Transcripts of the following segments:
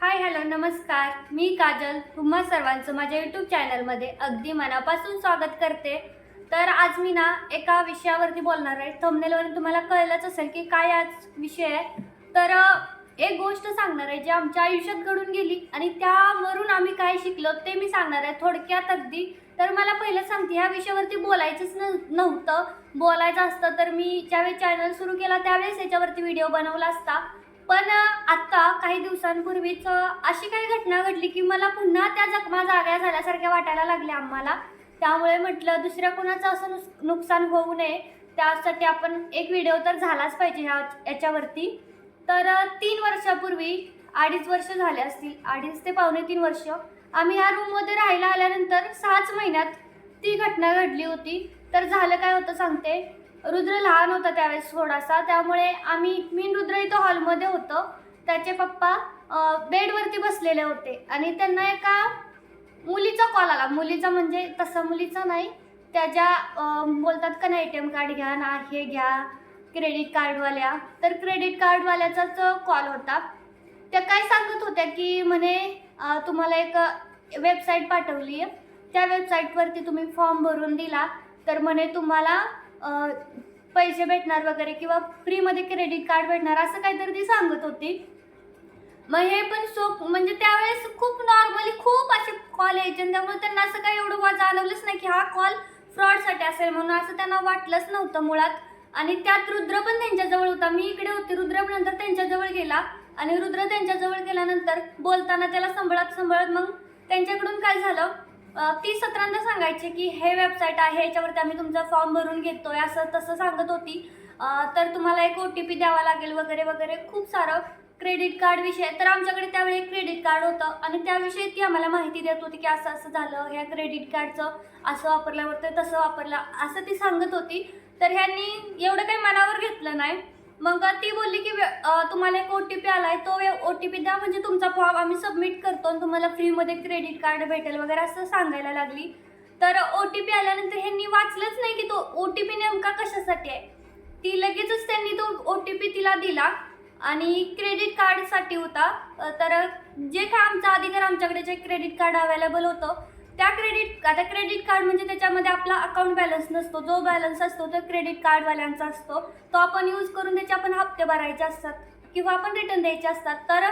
Hi hello नमस्कार. मी काजल तुम्हा सर्वांचं माझ्या यूट्यूब चॅनलमध्ये अगदी मनापासून स्वागत करते. तर आज मी ना एका विषयावरती बोलणार आहे. थंबनेलवरून तुम्हाला कळलंच असेल की काय आज विषय आहे. तर एक गोष्ट सांगणार आहे जी आमच्या आयुष्यात घडून गेली आणि त्यावरून आम्ही काय शिकलो ते मी सांगणार आहे थोडक्यात अगदी. तर मला पहिलं सांगते ह्या विषयावरती बोलायचंच न नव्हतं. बोलायचं असतं तर मी ज्यावेळी चॅनल सुरू केला त्यावेळेस याच्यावरती व्हिडिओ बनवला असता. पण आत्ता काही दिवसांपूर्वीच अशी काही घटना घडली की मला पुन्हा त्या जखमा जाग्या झाल्यासारख्या वाटायला लागल्या आम्हाला. त्यामुळे म्हटलं दुसऱ्या कोणाचं असं नुस नुकसान होऊ नये. त्यासाठी आपण एक व्हिडिओ तर झालाच पाहिजे ह्या याच्यावरती. तर तीन वर्षापूर्वी अडीच वर्ष झाले असतील अडीच ते पावणे तीन वर्ष आम्ही ह्या रूममध्ये राहायला आल्यानंतर सहाच महिन्यात ती घटना घडली होती. तर झालं काय होतं सांगते? रुद्र लहान होता त्यावेळेस थोडासा त्यामुळे आम्ही मी रुद्र इथं हॉलमध्ये होतो. त्याचे पप्पा बेडवरती बसलेले होते. आणि त्यांना एका मुलीचा कॉल आला. मुलीचा म्हणजे तसा मुलीचा नाही त्याच्या बोलतात का नाही ए टी एम कार्ड घ्या ना हे घ्या क्रेडिट कार्डवाल्या. तर क्रेडिट कार्डवाल्याचाच कॉल होता. त्या काय सांगत होत्या की म्हणे तुम्हाला एक वेबसाईट पाठवली आहे त्या वेबसाईटवरती तुम्ही फॉर्म भरून दिला. तर म्हणे तुम्हाला पैसे भेटणार वगैरे किंवा फ्रीमध्ये क्रेडिट कार्ड भेटणार असं काहीतरी ती सांगत होती. मग हे पण सोप म्हणजे त्यावेळेस खूप नॉर्मली खूप असे कॉल यायचे आणि त्यामुळे त्यांना असं काही एवढं वा- जाणवलंच नाही की हा कॉल फ्रॉडसाठी असेल म्हणून असं त्यांना वाटलंच नव्हतं मुळात. आणि त्यात रुद्र पण त्यांच्याजवळ होता. मी इकडे होते. रुद्र पण नंतर त्यांच्याजवळ गेला. आणि रुद्र त्यांच्याजवळ गेल्यानंतर बोलताना त्याला सांभाळत सांभाळत मग त्यांच्याकडून काय झालं? ती सत्रांना सांगायची की हे वेबसाईट आहे याच्यावरती आम्ही तुमचा फॉर्म भरून घेतोय असं तसं सांगत होती. तर तुम्हाला एक ओ टी पी द्यावा लागेल वगैरे वगैरे खूप सारं क्रेडिट कार्ड विषय. तर आमच्याकडे त्यावेळी एक क्रेडिट कार्ड होतं आणि त्याविषयी ती आम्हाला माहिती देत होती की असं असं झालं ह्या क्रेडिट कार्डचं असं वापरल्यावर ते तसं वापरलं असं ती सांगत होती. तर ह्यांनी एवढं काही मनावर घेतलं नाही. मग ती बोलली की तुम्हाला एक ओ टी पी आलाय तो ओ टी पी द्या म्हणजे तुमचा फॉर्म आम्ही सबमिट करतो आणि तुम्हाला फ्रीमध्ये क्रेडिट कार्ड भेटेल वगैरे असं सांगायला लागली. तर ओ टी पी आल्यानंतर ह्यांनी वाचलंच नाही की तो ओ टी पी नेमका कशासाठी आहे. ती लगेचच त्यांनी तो ओ टी पी तिला दिला आणि क्रेडिट कार्डसाठी होता. तर जे काय आमचा अधिकार आमच्याकडे जे क्रेडिट कार्ड अवेलेबल होतं त्या क्रेडिट आता क्रेडिट कार्ड म्हणजे त्याच्यामध्ये आपला अकाउंट बॅलन्स नसतो. जो बॅलन्स असतो तो क्रेडिट कार्डवाल्यांचा असतो. तो आपण यूज करून त्याचे आपण हप्ते भरायचे असतात किंवा आपण रिटर्न द्यायचे असतात. तर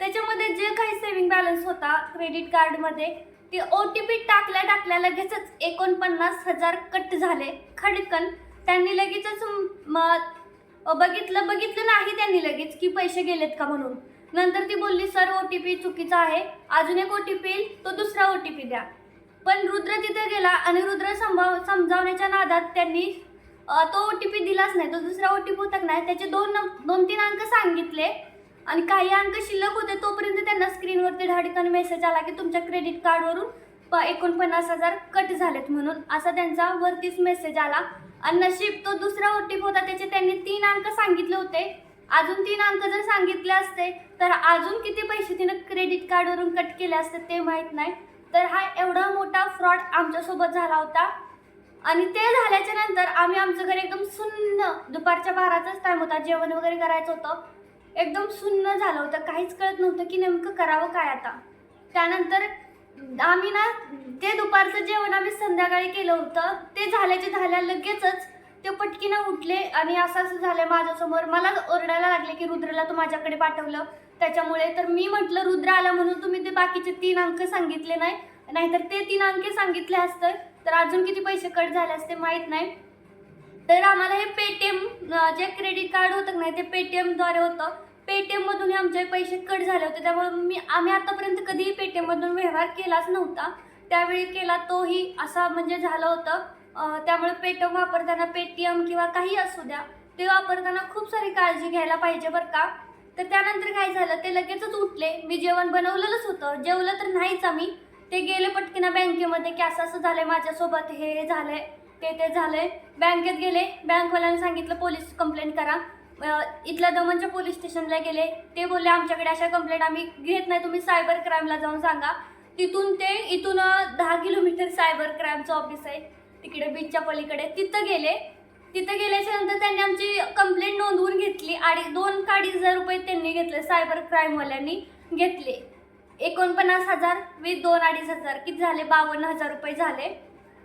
त्याच्यामध्ये जे काही सेविंग बॅलन्स होता क्रेडिट कार्डमध्ये ते ओ टी पी टाकल्या टाकल्या लगेचच एकोणपन्नास हजार कट झाले. खडकन त्यांनी लगेचच बघितलं बघितलं नाही त्यांनी लगेच की पैसे गेलेत का म्हणून. नंतर ती बोलली सर ओ टी पी चुकीचा आहे. अजून एक ओ टी पी येईल तो दुसरा ओ टी पी द्या. पण रुद्र तिथे गेला आणि रुद्र संभाव समजावण्याच्या नादात त्यांनी तो ओ टी पी दिलाच नाही. तो दुसरा ओ टी पी होता नाही. त्याचे दोन दोन तीन अंक सांगितले आणि काही अंक शिल्लक होते तोपर्यंत त्यांना स्क्रीनवरती धाडकन मेसेज आला की तुमच्या क्रेडिट कार्डवरून प एकोणपन्नास हजार कट झालेत म्हणून असा त्यांचा वरतीच मेसेज आला. आणि नशीब तो दुसरा ओ टी पी होता. त्याचे त्यांनी तीन अंक सांगितले होते. अजून तीन अंक जर सांगितले असते तर अजून किती पैसे तिनं क्रेडिट कार्डवरून कट केले असते ते माहीत नाही. तर हा एवढा मोठा फ्रॉड आमच्यासोबत झाला होता. आणि ते झाल्याच्यानंतर आम्ही आमचं घर एकदम सुन्न दुपारच्या बाराचाच टाईम होता जेवण वगैरे करायचं होतं. एकदम सुन्न झालं होतं. काहीच कळत नव्हतं की नेमकं करावं काय आता. त्यानंतर आम्ही ना ते दुपारचं जेवण आम्ही संध्याकाळी केलं होतं. ते झाल्याचे झाल्या लगेचच ते पटकीनं उठले आणि असं असं झालं माझ्यासमोर. मला ओरडायला लागले की रुद्रला तू माझ्याकडे पाठवलं. त्याच्यामुळे तर मी म्हटलं रुद्र आला म्हणून तुम्ही ते बाकीचे तीन अंक सांगितले नाही. नाहीतर ते तीन अंके सांगितले असतं. तर अजून किती पैसे कट झाले असते माहीत नाही. तर आम्हाला हे पेटीएम जे क्रेडिट कार्ड होतं नाही ते पेटीएमद्वारे होतं. पेटीएममधून हे आमचे पैसे कट झाले होते. त्यामुळे मी आम्ही आतापर्यंत कधीही पेटीएममधून व्यवहार केलाच नव्हता. त्यावेळी केला तोही असा म्हणजे झालं होतं. त्यामुळे पेटीएम वापरताना पेटीएम किंवा काही असू द्या ते वापरताना खूप सारी काळजी घ्यायला पाहिजे बरं का. तर त्यानंतर काय झालं ते लगेचच उठले. मी जेवण बनवलेलंच होतं. जेवलं तर नाहीच आम्ही. ते गेले पटकीना बँकेमध्ये की असं असं झालंय माझ्यासोबत हे हे झालंय ते ते झालंय. बँकेत गेले. बँकवाल्यांनी सांगितलं पोलीस कंप्लेंट करा. इथल्या दमनच्या पोलीस स्टेशनला गेले. ते बोलले आमच्याकडे अशा कंप्लेंट आम्ही घेत नाही. तुम्ही सायबर क्राईमला जाऊन सांगा. तिथून ते इथून दहा किलोमीटर सायबर क्राईमचं ऑफिस आहे. तिकडे बीचच्या पलीकडे. तिथं गेले. तिथं गेल्याच्यानंतर त्यांनी आमची कंप्लेंट नोंदवून घेतली आणि दोन अडीच हजार रुपये त्यांनी घेतले सायबर क्राईमवाल्यांनी घेतले. एकोणपन्नास हजार विथ दोन अडीच हजार किती झाले? बावन्न हजार रुपये झाले.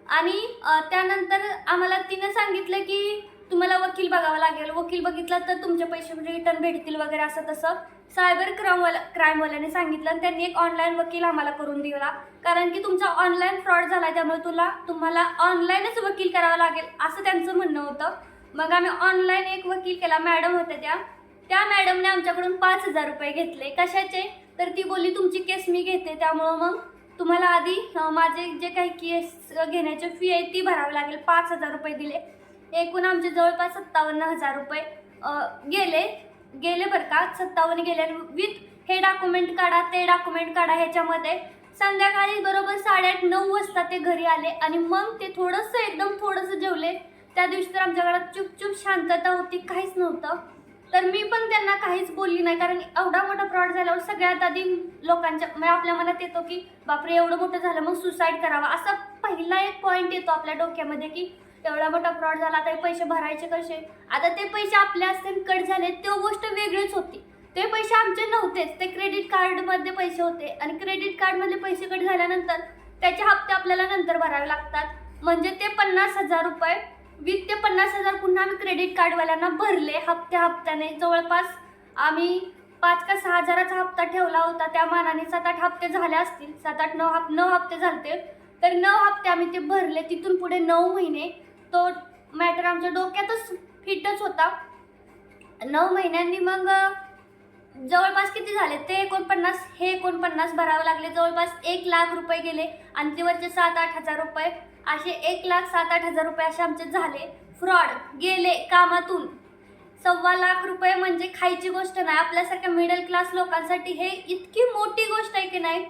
आणि त्यानंतर आम्हाला तिनं सांगितलं की तुम्हाला वकील बघावं लागेल. वकील बघितला तर तुमचे पैसे म्हणजे रिटर्न भेटतील वगैरे असं तसं. सायबर क्राईमवाला क्राईमवाल्याने सांगितलं आणि त्यांनी एक ऑनलाईन वकील आम्हाला करून दिला. कारण की तुमचा ऑनलाईन फ्रॉड झाला त्यामुळे तुला तुम्हाला ऑनलाईनच वकील करावं लागेल असं त्यांचं म्हणणं होतं. मग आम्ही ऑनलाईन एक वकील केला मॅडम होत्या त्या. त्या मॅडमने आमच्याकडून पाच हजार रुपये घेतले. कशाचे? तर ती बोलली तुमची केस मी घेते. त्यामुळं मग तुम्हाला आधी माझे जे काही केस घेण्याची फी आहे ती भरावी लागेल. पाच हजार रुपये दिले. एकूण आमचे जवळपास सत्तावन्न हजार रुपये गेले. गेले बरं का? सत्तावन्न गेले विथ हे डॉक्युमेंट काढा ते डॉक्युमेंट काढा ह्याच्यामध्ये. संध्याकाळी बरोबर साडेआठ नऊ वाजता ते घरी आले आणि मग ते थोडंसं एकदम थोडंसं जेवले. त्या दिवशी तर आमच्या घरात चुपचूप शांतता होती काहीच नव्हतं. तर मी पण त्यांना काहीच बोलली नाही कारण एवढा मोठा फ्रॉड झाल्यावर सगळ्यात आधी लोकांच्या म्हणजे आपल्या मनात येतो की बापरे एवढं मोठं झालं मग सुसाईड करावा. असा पहिला एक पॉईंट येतो आपल्या डोक्यामध्ये की एवढा मोठा फ्रॉड झाला आता पैसे भरायचे कसे? आता ते पैसे आपल्या असतील कट झाले तो गोष्ट वेगळीच होती. ते पैसे आमचे नव्हतेच ते क्रेडिट कार्डमध्ये पैसे होते. आणि क्रेडिट कार्डमधले पैसे कट झाल्यानंतर त्याचे हप्ते आपल्याला नंतर भरावे लागतात. म्हणजे ते पन्नास हजार रुपये वीस ते पन्नास हजार पुन्हा आम्ही क्रेडिट कार्डवाल्यांना भरले हप्त्या हप्त्याने. जवळपास आम्ही पाच का सहा हजाराचा हप्ता ठेवला होता त्या मानाने सात आठ हप्ते झाले असतील. सात आठ नऊ हप नऊ हप्ते झालते. तर नऊ हप्ते आम्ही ते भरले तिथून पुढे नऊ महिने तो मॅटर आमच्या डोक्यातच फिटच होता. नऊ महिन्यांनी मग जवळपास किती झाले? ते एकोणपन्नास हे एकोणपन्नास भरावे लागले. जवळपास एक लाख रुपये गेले. आणि सात आठ हजार रुपये. असे एक लाख सात आठ हजार रुपये असे आमचे झाले. फ्रॉड गेले कामातून. सव्वा लाख रुपये म्हणजे खायची गोष्ट नाही. आपल्यासारख्या मिडल क्लास लोकांसाठी हे इतकी मोठी गोष्ट आहे की नाही?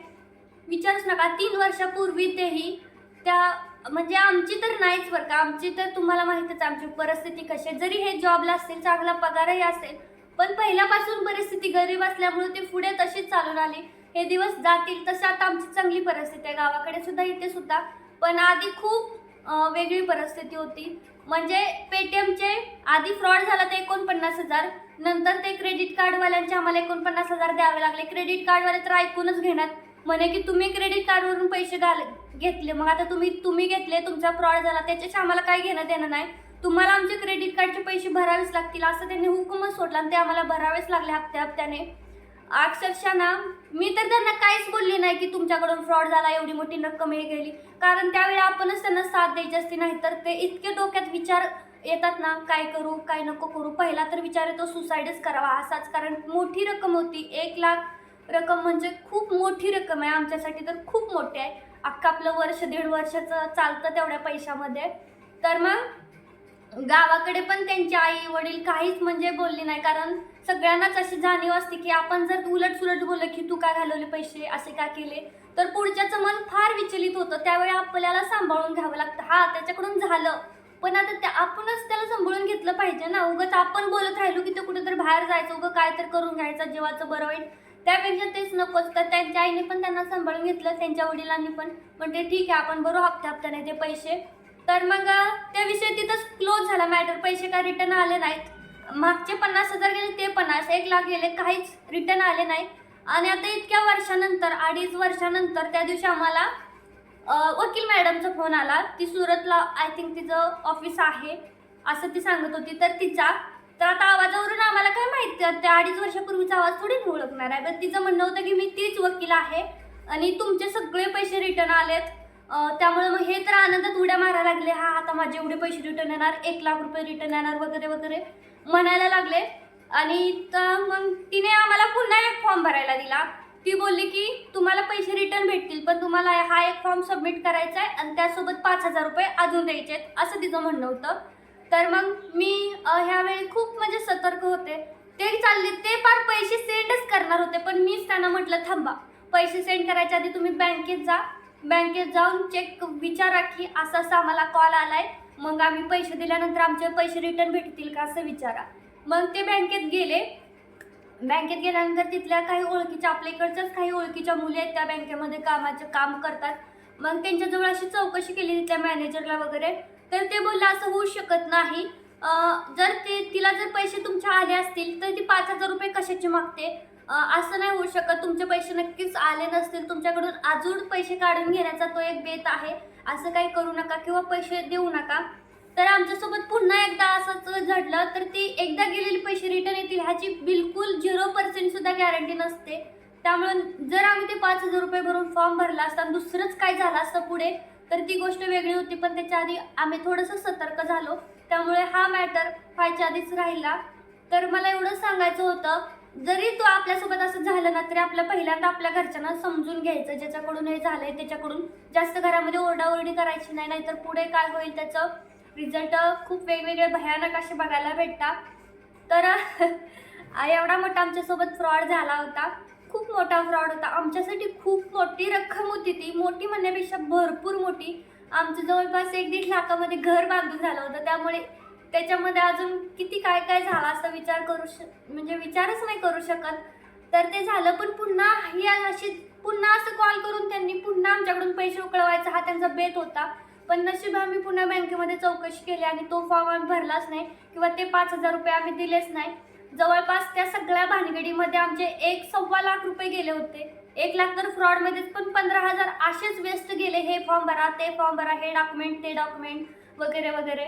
विचारूच नका. तीन वर्षापूर्वी तेही त्या म्हणजे आमची तर नाहीच बरं का. आमची तर तुम्हाला माहीतच आमची परिस्थिती कशी आहे. जरी हे जॉबला असतील चांगला पगारही असेल पण पहिल्यापासून परिस्थिती गरीब असल्यामुळे ते पुढे तशीच चालून आली. हे दिवस जातील तसं आता आमची चांगली परिस्थिती आहे. गावाकडे सुद्धा इथे सुद्धा. पण आधी खूप वेगळी परिस्थिती होती. म्हणजे पेटीएमचे आधी फ्रॉड झाला ते एकोणपन्नास हजार. नंतर ते क्रेडिट कार्डवाल्यांचे आम्हाला एकोणपन्नास हजार द्यावे लागले. क्रेडिट कार्डवाले तर ऐकूनच घेण्यात म्हणे की तुम्ही क्रेडिट कार्डवरून पैसे घाल घेतले. मग आता तुम्ही तुम्ही घेतले तुमचा फ्रॉड झाला त्याच्याशी आम्हाला काही घेणं देणं नाही? तुम्हाला आमचे क्रेडिट कार्डचे पैसे भरावेच लागतील असं त्यांनी हुकूमच सोडला आणि ते आम्हाला भरावेच लागले हप्त्या हप्त्याने. अक्षरशः ना मी तर त्यांना काहीच बोलली नाही की तुमच्याकडून फ्रॉड झाला एवढी मोठी रक्कम हे गेली. कारण त्यावेळी आपणच त्यांना साथ द्यायची असती नाही तर ते इतके डोक्यात विचार येतात ना काय करू काय नको करू. पहिला तर विचार येतो सुसाईडच करावा. असाच कारण मोठी रक्कम होती एक लाख रक्कम म्हणजे खूप मोठी रक्कम आहे. आमच्यासाठी तर खूप मोठी आहे. अख्खं आपलं वर्ष दीड वर्षाचं चालतं तेवढ्या पैशामध्ये. तर मग गावाकडे पण त्यांची आई वडील काहीच म्हणजे बोलले नाही. कारण सगळ्यांनाच अशी जाणीव असते की आपण जर उलट सुलट बोललं की तू काय घालवले पैसे असे का केले? तर पुढच्याचं मन फार विचलित होतं. त्यावेळी आपल्याला सांभाळून घ्यावं लागतं. हा त्याच्याकडून झालं. पण आता त्या आपणच त्याला सांभाळून घेतलं पाहिजे ना. उगाच आपण बोलत राहिलो की ते कुठेतरी बाहेर जायचं. उगं काय तर करून घ्यायचं. जीवाचं बरं वाईट त्यापेक्षा तेच नकोच तर त्यांच्या आईने पण त्यांना सांभाळून घेतलं त्यांच्या वडिलांनी पण. म्हणते ठीक आहे आपण बरोबर हप्त्या हप्त्याने ते पैसे. तर मग त्याविषयी तिथंच क्लोज झाला मॅटर पैसे काय रिटर्न आले नाहीत. मागचे पन्नास हजार गेले ते पन्नास एक लाख गेले काहीच रिटर्न आले नाही आणि आता इतक्या वर्षानंतर अडीच वर्षानंतर त्या दिवशी आम्हाला वकील मॅडमचा फोन आला. ती सुरतला आय थिंक तिचं ऑफिस आहे असं ती सांगत होती. तर तिचा तर आता आवाजावरून आम्हाला काय माहिती त्या अडीच वर्षापूर्वीचा आवाज थोडी ओळखणार आहे. पण तिचं म्हणणं होतं की मी तीच वकील आहे आणि तुमचे सगळे पैसे रिटर्न आलेत. त्यामुळे मग हे तर आनंदात उड्या मारायला लागले. हा आता माझे एवढे पैसे रिटर्न येणार एक लाख रुपये रिटर्न येणार वगैरे वगैरे म्हणायला लागले. आणि तर मग तिने आम्हाला पुन्हा एक फॉर्म भरायला दिला. ती बोलली की तुम्हाला पैसे रिटर्न भेटतील पण तुम्हाला हा एक फॉर्म सबमिट करायचा आहे आणि त्यासोबत पाच हजार रुपये अजून द्यायचे आहेत. असं तिचं म्हणणं होतं. तर मग मी ह्यावेळी खूप म्हणजे सतर्क होते. ते चालले ते फार पैसे सेंडच करणार होते पण मीच त्यांना म्हटलं थांबा पैसे सेंड करायच्या आधी तुम्ही बँकेत जा. बँकेत जाऊन चेक विचारा की असा असा आम्हाला कॉल आलाय. मग आम्ही पैसे दिल्यानंतर आमचे पैसे रिटर्न भेटतील का असं विचारा. मग ते बँकेत गेले. बँकेत गेल्यानंतर तिथल्या काही ओळखीच्या आपल्या इकडच्याच काही ओळखीच्या मुली आहेत त्या बँकेमध्ये कामाचे काम करतात. मग त्यांच्याजवळ अशी चौकशी केली तिथल्या मॅनेजरला वगैरे. तर ते बोललं असं होऊ शकत नाही. जर ते तिला जर पैसे तुमच्या आले असतील तर ती पाच हजार रुपये कशाचे मागते? असं नाही होऊ शकत. तुमचे पैसे नक्कीच आले नसतील. तुमच्याकडून अजून पैसे काढून घेण्याचा तो एक बेत आहे. असं काही करू नका किंवा पैसे देऊ नका. तर आमच्यासोबत पुन्हा एकदा असंच घडलं. तर ती एकदा गेलेले पैसे रिटर्न येतील ह्याची बिलकुल झिरो पर्सेंट सुद्धा गॅरंटी नसते. त्यामुळे जर आम्ही ते पाच हजार रुपये भरून फॉर्म भरला असता दुसरंच काय झालं असतं पुढे तर ती गोष्ट वेगळी होती पण त्याच्या आधी आम्ही थोडंसं सतर्क झालो. त्यामुळे हा मॅटर व्हायच्या आधीच राहिला. तर मला एवढं सांगायचं होतं जरी तो आपल्यासोबत असं झालं ना तरी आपल्या पहिल्यांदा आपल्या घरच्यांना समजून घ्यायचं ज्याच्याकडून हे झालंय त्याच्याकडून जास्त घरामध्ये ओरडाओरडी करायची नाही नाहीतर पुढे काय होईल त्याचं रिझल्ट खूप वेगवेगळे भयानक असे बघायला भेटतात. तर एवढा मोठा आमच्यासोबत फ्रॉड झाला होता. खूप मोठा फ्रॉड होता. आमच्यासाठी खूप मोठी रक्कम होती ती. मोठी म्हणण्यापेक्षा भरपूर मोठी. आमचं जवळपास एक दीड लाखामध्ये घर बांधून झालं होतं. त्यामुळे त्याच्यामध्ये अजून किती काय काय झालं असं विचार करू श म्हणजे विचारच नाही करू शकत. तर ते झालं. पण पुन्हा ही अशी पुन्हा असं कॉल करून त्यांनी पुन्हा आमच्याकडून पैसे उकळवायचा हा त्यांचा बेत होता. पण नशीब आम्ही पुन्हा बँकेमध्ये चौकशी केली आणि तो फॉर्म आम्ही भरलाच नाही किंवा ते पाच हजार रुपये आम्ही दिलेच नाही. जवळपास त्या सगळ्या भानगडीमध्ये आमचे एक सव्वा लाख रुपये गेले होते. एक लाख तर फ्रॉडमध्येच पण पंधरा हजार असेच वेस्ट गेले. हे फॉर्म भरा ते फॉर्म भरा हे डॉक्युमेंट ते डॉक्युमेंट वगैरे वगैरे.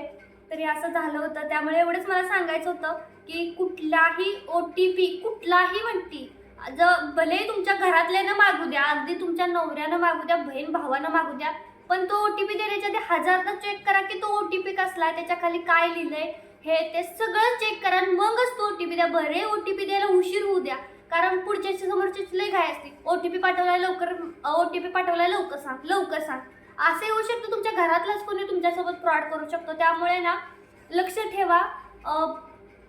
तरी असं झालं होतं. त्यामुळे एवढंच मला सांगायचं होतं की कुठलाही ओ टी पी कुठलाही म्हणती जर भलेही तुमच्या घरातल्यानं मागू द्या अगदी तुमच्या नवऱ्यानं मागू द्या बहीण भावानं मागू द्या पण तो ओ टी पी देण्याच्या आधी हजारदा चेक करा की तो ओ टी पी कसला आहे त्याच्याखाली काय लिहिलंय हे ते सगळं चेक करा आणि मगच तो ओ टी पी द्या. बरे ओ टी पी द्यायला उशीर होऊ द्या. कारण पुढच्या समोरची लय घाय असते ओ टी पी पाठवलाय लवकर ओ टी पी पाठवलाय लवकर सांग लवकर सांग. असे होऊ शकतं तुमच्या घरातलाच कोणी तुमच्यासोबत फ्रॉड करू शकतो. त्यामुळे ना लक्ष ठेवा.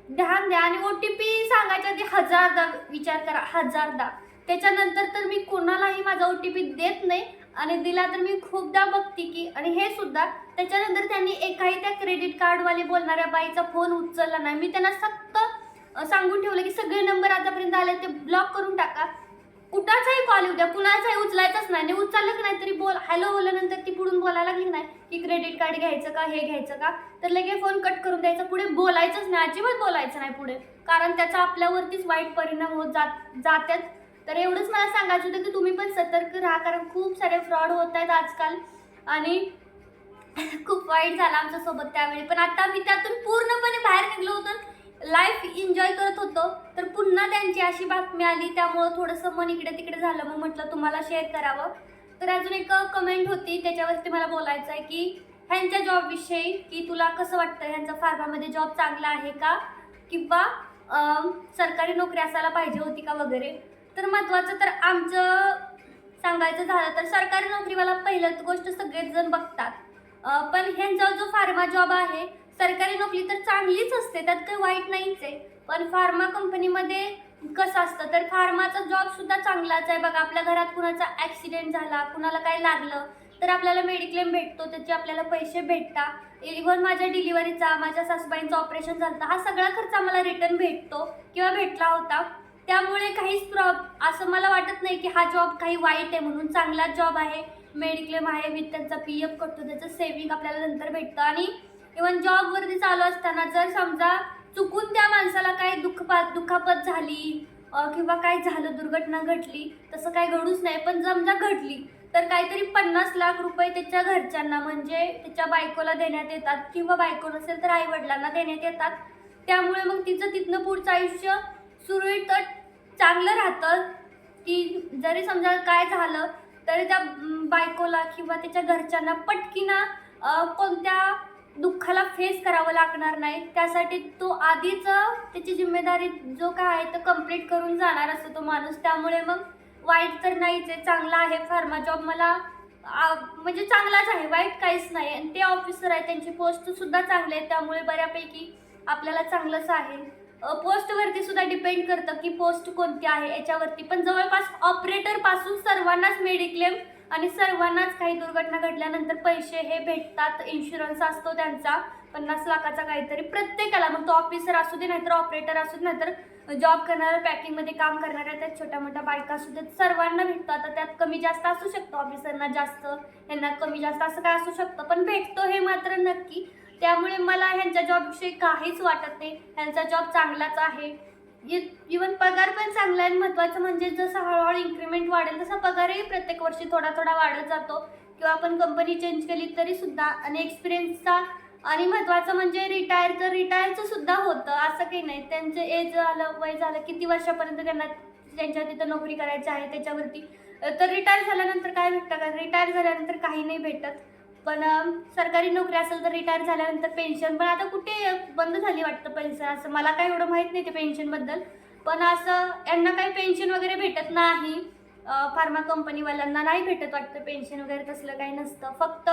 ध्यान द्या आणि ओ टी पी सांगायच्या आधी हजारदा विचार करा हजारदा. त्याच्यानंतर तर मी कोणालाही माझा ओ टी पी देत नाही. आणि दिला तर मी खूपदा बघते की आणि हे सुद्धा त्याच्यानंतर त्यांनी एकाही त्या क्रेडिट कार्डवाले बोलणाऱ्या बाईचा फोन उचलला नाही. मी त्यांना सक्त सांगून ठेवलं की सगळे नंबर आतापर्यंत आले ते ब्लॉक करून टाका. कुणाचाही कॉल येऊ द्या कुणाचाही उचलायचाच नाही. आणि उचललं की नाही तरी बोल हॅलो बोलल्यानंतर ती पुढून बोलायला लागली नाही की क्रेडिट कार्ड घ्यायचं का हे घ्यायचं का? तर लगे फोन कट करून द्यायचा. पुढे बोलायचंच नाही अजिबात बोलायचं नाही पुढे. कारण त्याचा आपल्यावरतीच वाईट परिणाम होत जात जात्यात. तर एवढंच मला सांगायचं होतं की तुम्ही पण सतर्क राहा कारण खूप सारे फ्रॉड होत आहेत आजकाल. आणि खूप वाईट झालं आमच्यासोबत त्यावेळी. पण आता मी त्यातून पूर्णपणे बाहेर निघलो होतो. लाईफ एन्जॉय करत होतो. तर पुन्हा त्यांची अशी बातमी आली. त्यामुळं थोडंसं मन इकडे तिकडे झालं. मग म्हटलं तुम्हाला शेअर करावं. तर अजून एक कमेंट होती. त्याच्यावरती मला बोलायचं आहे की ह्यांच्या जॉबविषयी की तुला कसं वाटतं? ह्यांचा फार्मामध्ये जॉब चांगला आहे का? किंवा सरकारी नोकरी असायला पाहिजे होती का वगैरे? तर महत्त्वाचं तर आमचं सांगायचं झालं तर सरकारी नोकरीवाला पहिलं गोष्ट सगळेच जण बघतात पण ह्यांचा जो फार्मा जॉब आहे सरकारी नोकरी तर चांगलीच असते त्यात काही वाईट नाहीच आहे. पण फार्मा कंपनीमध्ये कसं असतं तर फार्माचा जॉब सुद्धा चांगलाच आहे. बघा आपल्या घरात कुणाचा ॲक्सिडेंट झाला कुणाला काय लागलं तर आपल्याला मेडिक्लेम भेटतो त्याचे आपल्याला पैसे भेटतात. इव्हन माझ्या डिलिव्हरीचा माझ्या सासूबाईंचं ऑपरेशन झालं हा सगळा खर्च आम्हाला रिटर्न भेटतो किंवा भेटला होता. त्यामुळे काहीच प्रॉब असं मला वाटत नाही की हा जॉब काही वाईट आहे म्हणून चांगलाच जॉब आहे. मेडिक्लेम आहे विथ त्यांचा पी एफ करतो त्याचं सेव्हिंग आपल्याला नंतर भेटतं. आणि इवन जॉबवरती चालू असताना जर समजा चुकून त्या माणसाला काही दुःखपात दुखापत झाली किंवा काय झालं दुर्घटना घडली तसं काही घडूच नाही. पण समजा घडली तर काहीतरी पन्नास लाख रुपये त्याच्या घरच्यांना म्हणजे त्याच्या बायकोला देण्यात येतात किंवा बायको नसेल तर आईवडिलांना देण्यात येतात. त्यामुळे मग तिचं तिथनं पुढचं आयुष्य सुरळीत चांगलं राहतं की जरी समजा काय झालं तरी त्या बायकोला किंवा त्याच्या घरच्यांना पटकीना कोणत्या दुःखाला फेस करावं लागणार नाही. त्यासाठी तो आधीच त्याची जिम्मेदारी जो काय आहे तो कंप्लीट करून जाणार असतो तो माणूस. त्यामुळे मग वाईट तर नाहीच आहे. चांगला आहे. फार्मा जॉब मला आ, म्हणजे चांगलाच आहे. वाईट काहीच नाही. आणि ते ऑफिसर आहे त्यांची पोस्ट सुद्धा चांगली आहे त्यामुळे बऱ्यापैकी आपल्याला चांगलंच आहे. पोस्टवरती सुद्धा डिपेंड करतं की पोस्ट कोणती आहे. याच्यावरती पण जवळपास ऑपरेटरपासून सर्वांनाच मेडिक्लेम आणि सर्वांनाच काही दुर्घटना घडल्यानंतर पैसे हे भेटतात. इन्शुरन्स असतो त्यांचा. पन्नास लाखाचा काहीतरी प्रत्येकाला. मग तो ऑफिसर असू दे नाहीतर ऑपरेटर असू दे नाहीतर जॉब करणाऱ्या पॅकिंगमध्ये काम करणाऱ्या त्या छोट्या मोठ्या बायका असू देत सर्वांना भेटतो. आता त्यात कमी जास्त असू शकतो. ऑफिसरना जास्त यांना कमी जास्त असं काय असू शकतं. पण भेटतो हे मात्र नक्की. त्यामुळे मला ह्यांच्या जॉबविषयी काहीच वाटत नाही. ह्यांचा जॉब चांगलाच आहे. इवन पगार पण चांगला आहे. आणि महत्त्वाचं म्हणजे जसं हळूहळू इन्क्रीमेंट वाढेल तसा पगारही प्रत्येक वर्षी थोडा थोडा वाढत जातो. किंवा आपण कंपनी चेंज केली तरी सुद्धा आणि एक्सपिरियन्सचा आणि महत्त्वाचं म्हणजे रिटायर तर रिटायरचं सुद्धा होतं. असं काही नाही. त्यांचं एज झालं वय झालं किती वर्षापर्यंत त्यांना त्यांच्या तिथं नोकरी करायची आहे त्याच्यावरती. तर रिटायर झाल्यानंतर काय भेटतं? का रिटायर झाल्यानंतर काही नाही भेटत. पण सरकारी नोकरी असेल तर रिटायर झाल्यानंतर पेन्शन पण आता कुठे बंद झाली वाटतं पेन्शन असं मला काय एवढं माहीत नाही ते पेन्शनबद्दल पण असं यांना काही पेन्शन वगैरे भेटत नाही. फार्मा कंपनीवाल्यांना नाही भेटत वाटतं पेन्शन वगैरे तसलं काही नसतं. फक्त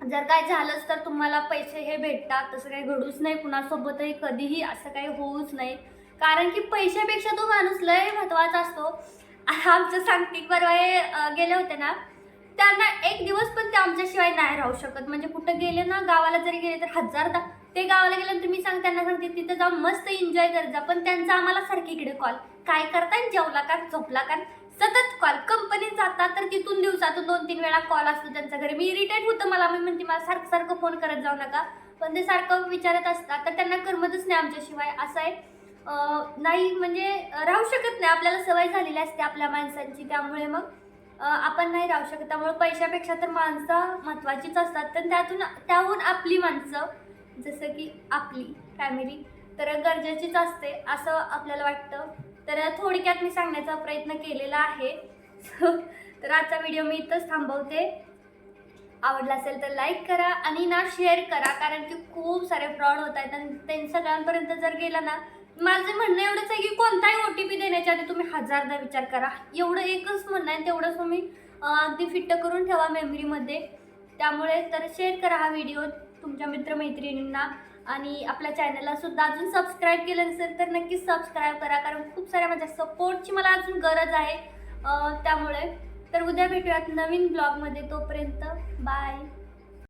जर काय झालंच तर तुम्हाला पैसे हे भेटतात. तसं काही घडूच नाही कुणासोबतही कधीही असं काही होऊच नाही. कारण की पैशापेक्षा तो माणूस लय महत्त्वाचा असतो. आमचं सांगतिक परवा हे, गेले होते ना त्यांना एक दिवस पण ते आमच्याशिवाय नाही राहू शकत. म्हणजे कुठं गेले ना गावाला जरी गेले तर हजारदा ते गावाला गेल्यानंतर मी सांग त्यांना सांगते तिथं जाऊन मस्त एन्जॉय करत जा. पण त्यांचा आम्हाला सारखी इकडे कॉल काय करताय जेवला का? झोपला का? सतत कॉल कंपनीत जातात तर तिथून दिवसातून दोन तीन वेळा कॉल असतो त्यांच्या घरी. मी इरिटेट होतं मला मी म्हणते मला सारखं सारखं फोन करत जाऊ नका. पण ते सारखं विचारत असतात तर त्यांना करमतच नाही आमच्याशिवाय. असं आहे. नाही म्हणजे राहू शकत नाही. आपल्याला सवय झालेली असते आपल्या माणसांची त्यामुळे मग आपण नाही राहू शकत. त्यामुळे पैशापेक्षा तर माणसं महत्त्वाचीच असतात. तर त्यातून त्याहून आपली माणसं जसं की आपली फॅमिली तर गरजेचीच असते असं आपल्याला वाटतं. तर थोडक्यात मी सांगण्याचा प्रयत्न केलेला आहे. तर आजचा व्हिडिओ मी इथंच थांबवते. आवडला असेल तर लाईक करा आणि ना शेअर करा कारण की खूप सारे फ्रॉड होत आहेत. आणि ते सगळ्यांपर्यंत जर गेला ना माझं म्हणणं एवढंच आहे की कोणताही ओ टी पी देण्याच्या आधी तुम्ही हजारदा विचार करा. एवढं एकच म्हणणं आहे तेवढंच तुम्ही अगदी फिट्ट करून ठेवा मेमरीमध्ये. त्यामुळे तर शेअर करा हा व्हिडिओ तुमच्या मित्रमैत्रिणींना आणि आपल्या चॅनलला सुद्धा. अजून सबस्क्राईब केलं नसेल तर नक्कीच सबस्क्राईब करा कारण खूप साऱ्या माझ्या सपोर्टची मला अजून गरज आहे. त्यामुळे तर उद्या भेटूयात नवीन ब्लॉगमध्ये तोपर्यंत. बाय